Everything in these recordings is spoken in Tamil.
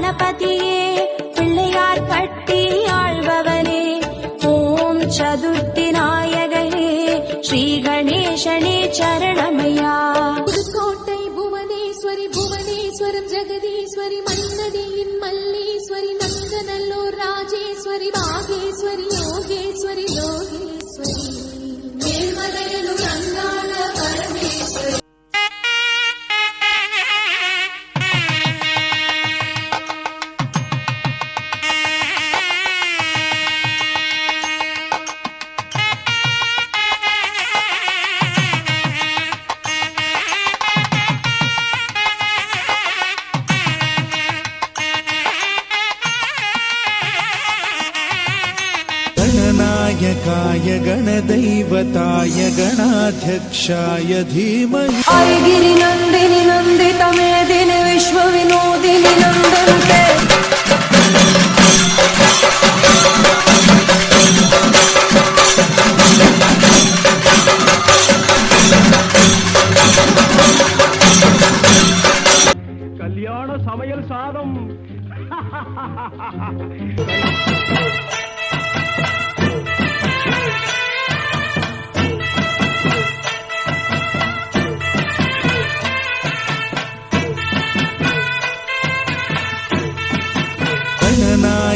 கணபதியே பிள்ளையார் கட்டி ஆழ்பவனே ஓம் சதுர்த்தி நாயகனே ஸ்ரீ கணேசனே சரணமையா. புதுக்கோட்டை புவனேஸ்வரி புவனேஸ்வரம் ஜெகதீஸ்வரி மன்னதியின் மல்லீஸ்வரி நங்கநல்லூர் ராஜேஸ்வரி பாகேஸ்வரி गणनायकाय गणदैवताय गणाध्यक्षाय धीमहि गिरि नन्दिनि नन्दित मेदिनि विश्वविनोदिनि नन्दन्ते கல்யாண சமையல் சாதம்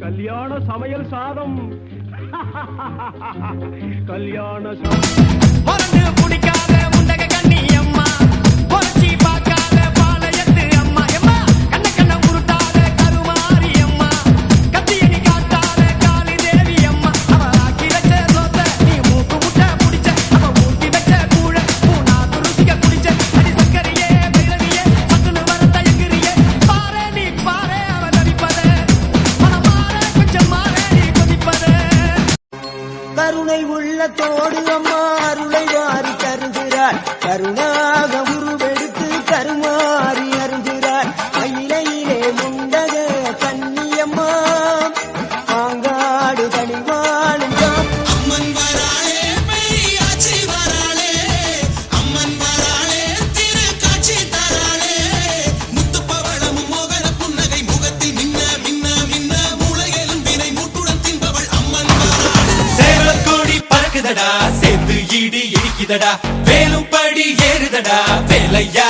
கல்யாண சமையல் சாதம். கல்யாண சாதம் கருணை உள்ளத்தோடு அம்மா அருளை வாரி தருகிறாள் கருணாக உருவெடுத்து கருமாறி ஏறுதடா வேலும் படி ஏறுதடா வேலையா?